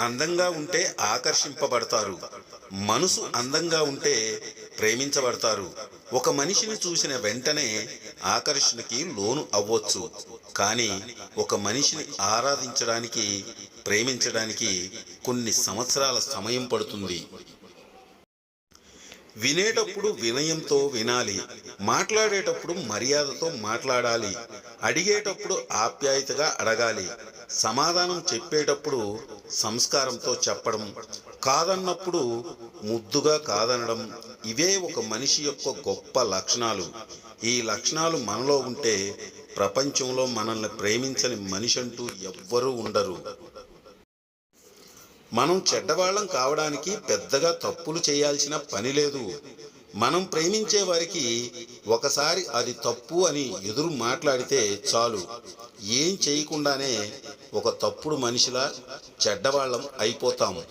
అందంగా ఉంటే ఆకర్షింపబడతారు. మనసు అందంగా ఉంటే ప్రేమించబడతారు. ఒక మనిషిని చూసిన వెంటనే ఆకర్షణకి లోను అవ్వచ్చు. కానీ ఒక మనిషిని ఆరాధించడానికి ప్రేమించడానికి కొన్ని సంవత్సరాల సమయం పడుతుంది. వినేటప్పుడు వినయంతో వినాలి. మాట్లాడేటప్పుడు మర్యాదతో మాట్లాడాలి. అడిగేటప్పుడు ఆప్యాయతగా అడగాలి. సమాధానం చెప్పేటప్పుడు సంస్కారంతో చెప్పడం కాదన్నప్పుడు ముద్దుగా కాదనడం ఇవే ఒక మనిషి యొక్క గొప్ప లక్షణాలు. ఈ లక్షణాలు మనలో ఉంటే ప్రపంచంలో మనల్ని ప్రేమించని మనిషి అంటూ ఎవ్వరూ ఉండరు. మనం చెడ్డవాళ్ళం కావడానికి పెద్దగా తప్పులు చేయాల్సిన పని లేదు. మనం ప్రేమించే వారికి ఒకసారి అది తప్పు అని ఎదురు మాట్లాడితే చాలు. ఏం చేయకుండానే ఒక తప్పుడు మనిషిలా చెడ్డవాళ్ళం అయిపోతాము